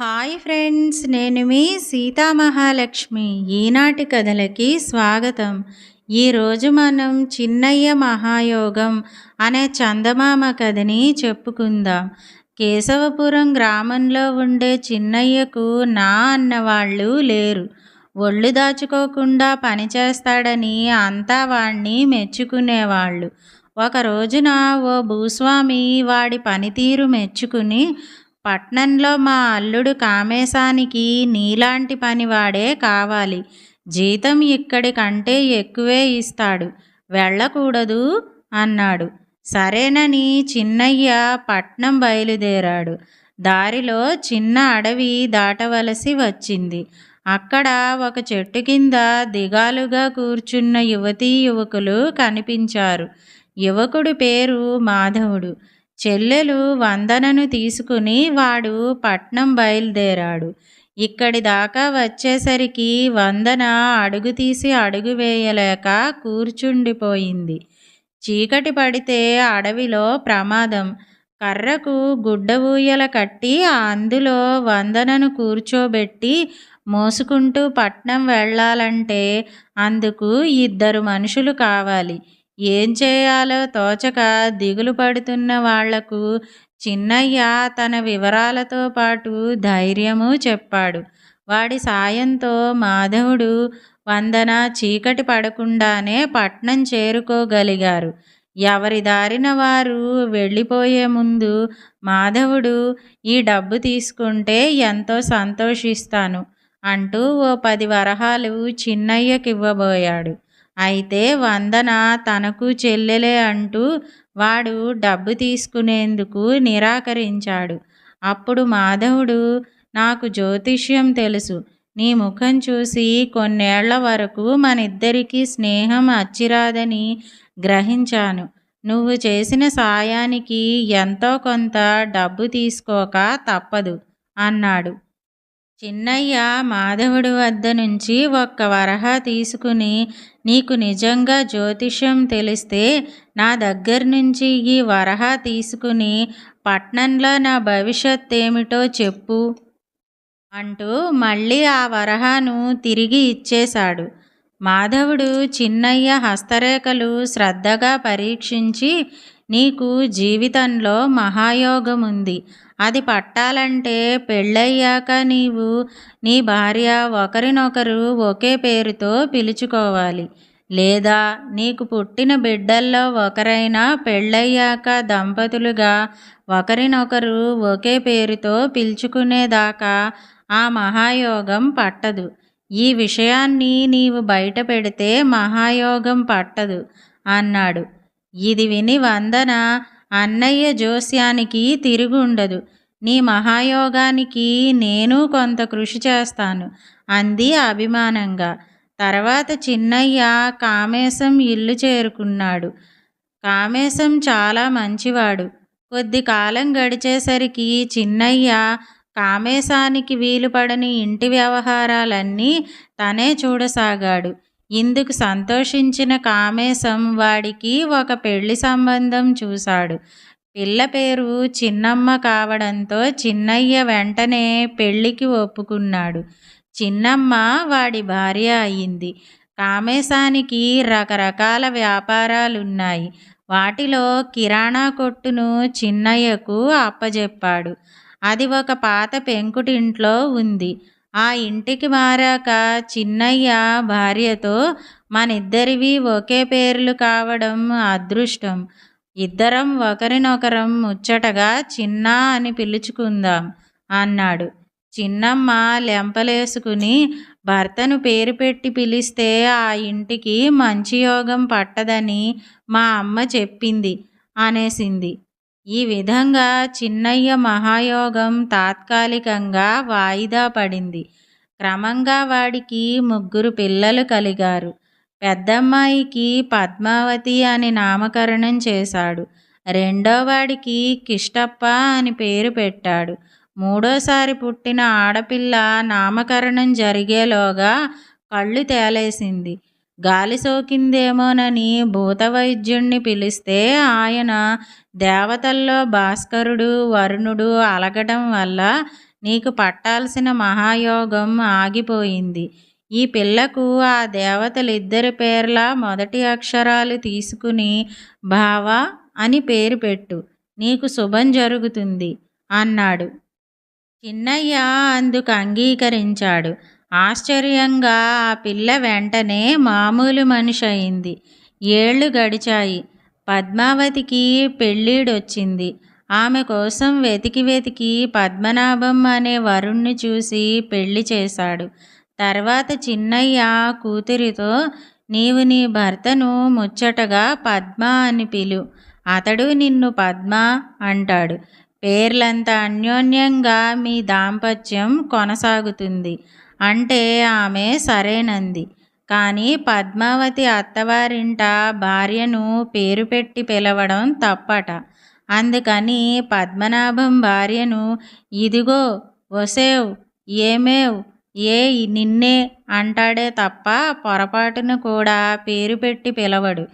Hi friends నేను మీ సీతామహాలక్ష్మి ఈనాటి కథలకి స్వాగతం. ఈరోజు మనం చిన్నయ్య మహాయోగం అనే చందమామ కథని చెప్పుకుందాం. కేశవపురం గ్రామంలో ఉండే చిన్నయ్యకు నా అన్నవాళ్ళు లేరు. ఒళ్ళు దాచుకోకుండా పనిచేస్తాడని అంతా వాణ్ణి మెచ్చుకునేవాళ్ళు. ఒక రోజున ఓ భూస్వామి వాడి పనితీరు మెచ్చుకుని పట్నంలో మా అల్లుడు కామేశానికి నీలాంటి పనివాడే కావాలి. జీతం ఇక్కడి కంటే ఎక్కువే ఇస్తాడు. వెళ్ళకూడదు అన్నాడు. సరేనని చిన్నయ్య పట్నం బయలుదేరాడు. దారిలో చిన్న అడవి దాటవలసి వచ్చింది. అక్కడ ఒక చెట్టు కింద దిగాలుగా కూర్చున్న యువతీ యువకులు కనిపించారు. యువకుడి పేరు మాధవుడు. చెల్లెలు వందనను తీసుకుని వాడు పట్నం బయలుదేరాడు. ఇక్కడి దాకా వచ్చేసరికి వందన అడుగు తీసి అడుగు వేయలేక కూర్చుండిపోయింది. చీకటి పడితే అడవిలో ప్రమాదం. కర్రకు గుడ్డ ఊయల కట్టి అందులో వందనను కూర్చోబెట్టి మోసుకుంటూ పట్నం వెళ్ళాలంటే అందుకు ఇద్దరు మనుషులు కావాలి. ఏం చేయాలో తోచక దిగులు పడుతున్న వాళ్ళకు చిన్నయ్య తన వివరాలతో పాటు ధైర్యము చెప్పాడు. వాడి సాయంతో మాధవుడు వందన చీకటి పడకుండానే పట్నం చేరుకోగలిగారు. ఎవరి దారిన వారు వెళ్ళిపోయే ముందు మాధవుడు ఈ డబ్బు తీసుకుంటే ఎంతో సంతోషిస్తాను అంటూ ఓ పది వరహాలు చిన్నయ్యకివ్వబోయాడు. అయితే వందన తనకు చెల్లెలే అంటూ వాడు డబ్బు తీసుకునేందుకు నిరాకరించాడు. అప్పుడు మాధవుడు నాకు జ్యోతిష్యం తెలుసు. నీ ముఖం చూసి కొన్నేళ్ళ వరకు మనిద్దరికీ స్నేహం అచ్చిరాదని గ్రహించాను. నువ్వు చేసిన సాయానికి ఎంతో కొంత డబ్బు తీసుకోక తప్పదు అన్నాడు. చిన్నయ్య మాధవుడి వద్ద నుంచి ఒక్క వరహ తీసుకుని నీకు నిజంగా జ్యోతిష్యం తెలిస్తే నా దగ్గర నుంచి ఈ వరహ తీసుకుని పట్నంలో నా భవిష్యత్ ఏమిటో చెప్పు అంటూ మళ్ళీ ఆ వరహాను తిరిగి ఇచ్చేశాడు. మాధవుడు చిన్నయ్య హస్తరేఖలు శ్రద్ధగా పరీక్షించి నీకు జీవితంలో మహాయోగం ఉంది అది పట్టాలంటే పెళ్ళయ్యాక నీవు నీ భార్య ఒకరినొకరు ఒకే పేరుతో పిలుచుకోవాలి. లేదా నీకు పుట్టిన బిడ్డల్లో ఒకరైనా పెళ్ళయ్యాక దంపతులుగా ఒకరినొకరు ఒకే పేరుతో పిలుచుకునేదాకా ఆ మహాయోగం పట్టదు. ఈ విషయాన్ని నీవు బయట పెడితే మహాయోగం పట్టదు అన్నాడు. ఇది విని వందన అన్నయ్య జోస్యానికి తిరుగుండదు. నీ మహాయోగానికి నేను కొంత కృషి చేస్తాను అంది అభిమానంగా. తర్వాత చిన్నయ్య కామేశం ఇల్లు చేరుకున్నాడు. కామేశం చాలా మంచివాడు. కొద్ది కాలం గడిచేసరికి చిన్నయ్య కామేశానికి వీలుపడని ఇంటి వ్యవహారాలన్నీ తనే చూడసాగాడు. ఇందుకు సంతోషించిన కామేశం వాడికి ఒక పెళ్ళి సంబంధం చూశాడు. పిల్ల పేరు చిన్నమ్మ కావడంతో చిన్నయ్య వెంటనే పెళ్ళికి ఒప్పుకున్నాడు. చిన్నమ్మ వాడి భార్య అయింది. కామేశానికి రకరకాల వ్యాపారాలున్నాయి. వాటిలో కిరాణా కొట్టును చిన్నయ్యకు అప్పజెప్పాడు. అది ఒక పాత పెంకుటింట్లో ఉంది. ఆ ఇంటికి మారాక చిన్నయ్య భార్యతో మనిద్దరివి ఒకే పేర్లు కావడం అదృష్టం. ఇద్దరం ఒకరినొకరం ముచ్చటగా చిన్న అని పిలుచుకుందాం అన్నాడు. చిన్నమ్మ లెంపలేసుకుని భర్తను పేరు పెట్టి పిలిస్తే ఆ ఇంటికి మంచి యోగం పట్టదని మా అమ్మ చెప్పింది అనేసింది. ఈ విధంగా చిన్నయ్య మహాయోగం తాత్కాలికంగా వాయిదా పడింది. క్రమంగా వాడికి ముగ్గురు పిల్లలు కలిగారు. పెద్దమ్మాయికి పద్మావతి అని నామకరణం చేశాడు. రెండోవాడికి కిష్టప్ప అని పేరు పెట్టాడు. మూడోసారి పుట్టిన ఆడపిల్ల నామకరణం జరిగేలోగా కళ్ళు తేలేసింది. గాలి సోకిందేమోనని భూతవైద్యుణ్ణి పిలిస్తే ఆయన దేవతల్లో భాస్కరుడు వరుణుడు అలగడం వల్ల నీకు పట్టాల్సిన మహాయోగం ఆగిపోయింది. ఈ పిల్లకు ఆ దేవతలిద్దరి పేర్ల మొదటి అక్షరాలు తీసుకుని భావ అని పేరు పెట్టు. నీకు శుభం జరుగుతుంది అన్నాడు. చిన్నయ్య అందుకు అంగీకరించాడు. ఆశ్చర్యంగా ఆ పిల్ల వెంటనే మామూలు మనిషి అయింది ఏళ్ళు గడిచాయి. పద్మావతికి పెళ్ళీడొచ్చింది. ఆమె కోసం వెతికి వెతికి పద్మనాభం అనే వరుణ్ణి చూసి పెళ్ళి చేశాడు. తర్వాత చిన్నయ్య కూతురితో నీవు నీ భర్తను ముచ్చటగా పద్మ అని పిలు. అతడు నిన్ను పద్మ అంటాడు. పేర్లంత అన్యోన్యంగా మీ దాంపత్యం కొనసాగుతుంది. అంటే ఆమె సరేనంది. కానీ పద్మావతి అత్తవారింట భార్యను పేరు పెట్టి పిలవడం తప్పట. అందుకని పద్మనాభం భార్యను ఇదిగో వసేవ్ ఏమేవ్ ఏ నిన్నే అంటాడే తప్ప పొరపాటున కూడా పేరు పెట్టి పిలవడు.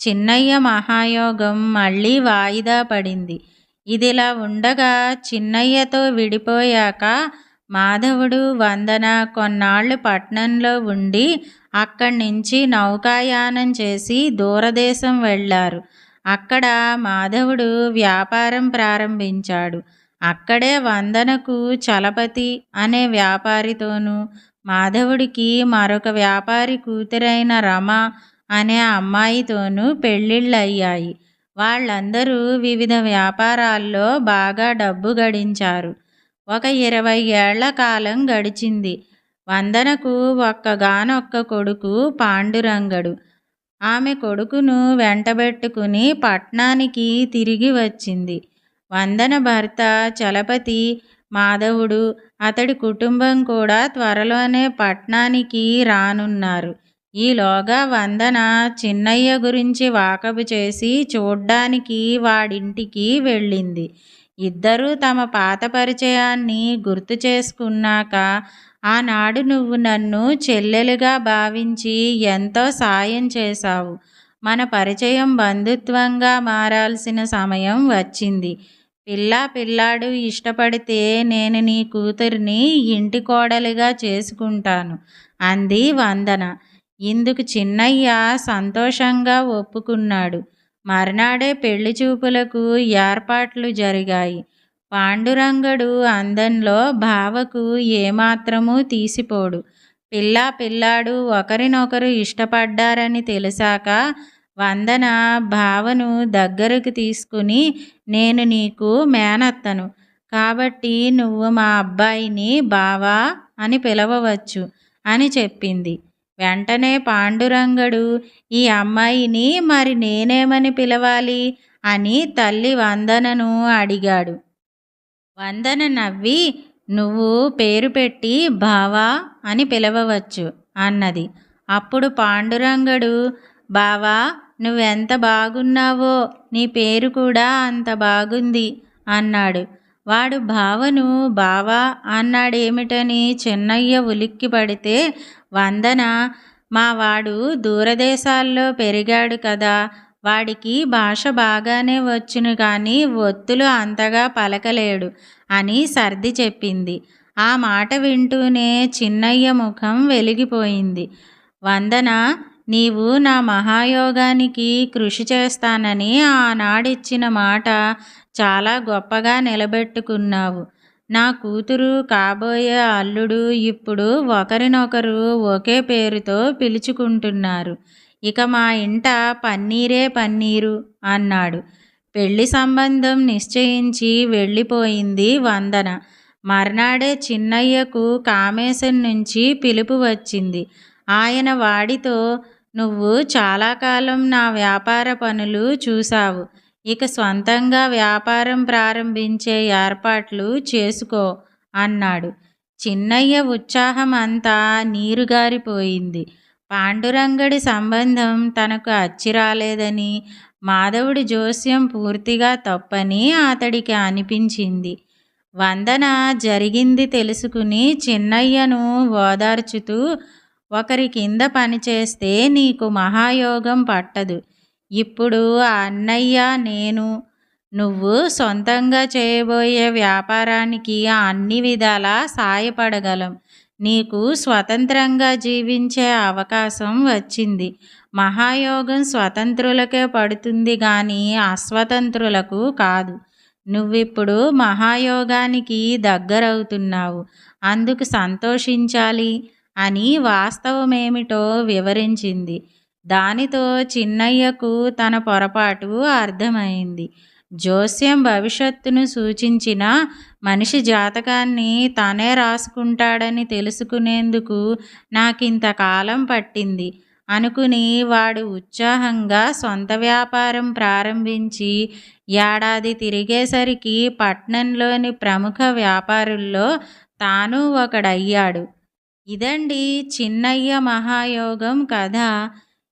చిన్నయ్య మహాయోగం మళ్ళీ వాయిదా పడింది. ఇదిలా ఉండగా చిన్నయ్యతో విడిపోయాక మాధవుడు వందన కొన్నాళ్ళు పట్నంలో ఉండి అక్కడి నుంచి నౌకాయానం చేసి దూరదేశం వెళ్ళారు. అక్కడ మాధవుడు వ్యాపారం ప్రారంభించాడు. అక్కడే వందనకు చలపతి అనే వ్యాపారితోనూ మాధవుడికి మరొక వ్యాపారి కూతురైన రమ అనే అమ్మాయితోనూ పెళ్ళిళ్ళయ్యాయి. వాళ్ళందరూ వివిధ వ్యాపారాల్లో బాగా డబ్బు గడించారు. ఒక ఇరవై ఏళ్ళ కాలం గడిచింది. వందనకు ఒక్కగానొక్క కొడుకు పాండురంగడు. ఆమె కొడుకును వెంటబెట్టుకుని పట్నానికి తిరిగి వచ్చింది. వందన భర్త చలపతి మాధవుడు అతడి కుటుంబం కూడా త్వరలోనే పట్నానికి రానున్నారు. ఈలోగా వందన చిన్నయ్య గురించి వాకబు చేసి చూడ్డానికి వాడింటికి వెళ్ళింది. ఇద్దరూ తమ పాత పరిచయాన్ని గుర్తు చేసుకున్నాక ఆనాడు నువ్వు నన్ను చెల్లెలుగా భావించి ఎంతో సాయం చేశావు. మన పరిచయం బంధుత్వంగా మారాల్సిన సమయం వచ్చింది. పిల్ల పిల్లాడు ఇష్టపడితే నేను నీ కూతురిని ఇంటి కోడలుగా చేసుకుంటాను అంది వందన. ఇందుకు చిన్నయ్య సంతోషంగా ఒప్పుకున్నాడు. మర్నాడే పెళ్ళి చూపులకు ఏర్పాట్లు జరిగాయి. పాండురంగడు అందంలో బావకు ఏమాత్రమూ తీసిపోడు. పిల్ల పిల్లాడు ఒకరినొకరు ఇష్టపడ్డారని తెలిసాక వందన భావను దగ్గరకు తీసుకుని నేను నీకు మేనత్తను. కాబట్టి నువ్వు మా అబ్బాయిని బావా అని పిలవవచ్చు అని చెప్పింది. వెంటనే పాండురంగడు ఈ అమ్మాయిని మరి నేనేమని పిలవాలి? అని తల్లి వందనను అడిగాడు. వందన నవ్వి నువ్వు పేరు పెట్టి బావా? అని పిలవవచ్చు అన్నది. అప్పుడు పాండురంగడు బావా నువ్వెంత బాగున్నావో నీ పేరు కూడా అంత బాగుంది అన్నాడు. వాడు బావను బావా అన్నాడేమిటని చిన్నయ్య ఉలిక్కి పడితే వందన మా వాడు దూరదేశాల్లో పెరిగాడు కదా వాడికి భాష బాగానే వచ్చును కానీ ఒత్తులు అంతగా పలకలేడు అని సర్ది చెప్పింది. ఆ మాట వింటూనే చిన్నయ్య ముఖం వెలిగిపోయింది. వందన నీవు నా మహాయోగానికి కృషి చేస్తానని ఆనాడిచ్చిన మాట చాలా గొప్పగా నిలబెట్టుకున్నావు. నా కూతురు కాబోయే అల్లుడు ఇప్పుడు ఒకరినొకరు ఒకే పేరుతో పిలుచుకుంటున్నారు. ఇక మా ఇంట పన్నీరే పన్నీరు అన్నాడు. పెళ్ళి సంబంధం నిశ్చయించి వెళ్ళిపోయింది వందన. మర్నాడే చిన్నయ్యకు కామేశం నుంచి పిలుపు వచ్చింది. ఆయన వాడితో నువ్వు చాలా కాలం నా వ్యాపార పనులు చూశావు. ఇక స్వంతంగా వ్యాపారం ప్రారంభించే ఏర్పాట్లు చేసుకో అన్నాడు. చిన్నయ్య ఉత్సాహం అంతా నీరుగారిపోయింది. పాండురంగడి సంబంధం తనకు అచ్చిరాలేదని మాధవుడి జోస్యం పూర్తిగా తప్పని అతడికి అనిపించింది. వందన జరిగింది తెలుసుకుని చిన్నయ్యను ఓదార్చుతూ ఒకరి కింద పనిచేస్తే నీకు మహాయోగం పట్టదు. ఇప్పుడు ఆ అన్నయ్య నేను నువ్వు సొంతంగా చేయబోయే వ్యాపారానికి అన్ని విధాలా సాయపడగలం. నీకు స్వతంత్రంగా జీవించే అవకాశం వచ్చింది. మహాయోగం స్వతంత్రులకే పడుతుంది కానీ అస్వతంత్రులకు కాదు. నువ్విప్పుడు మహాయోగానికి దగ్గరవుతున్నావు. అందుకు సంతోషించాలి అని వాస్తవమేమిటో వివరించింది. దానితో చిన్నయ్యకు తన పొరపాటు అర్థమైంది. జోస్యం భవిష్యత్తును సూచించిన మనిషి జాతకాన్ని తానే రాసుకుంటాడని తెలుసుకునేందుకు నాకింతకాలం పట్టింది. అనుకుని వాడు ఉత్సాహంగా సొంత వ్యాపారం ప్రారంభించి ఏడాది తిరిగేసరికి పట్నంలోని ప్రముఖ వ్యాపారుల్లో తాను ఒకడయ్యాడు. ఇదండి చిన్నయ్య మహాయోగం కథ.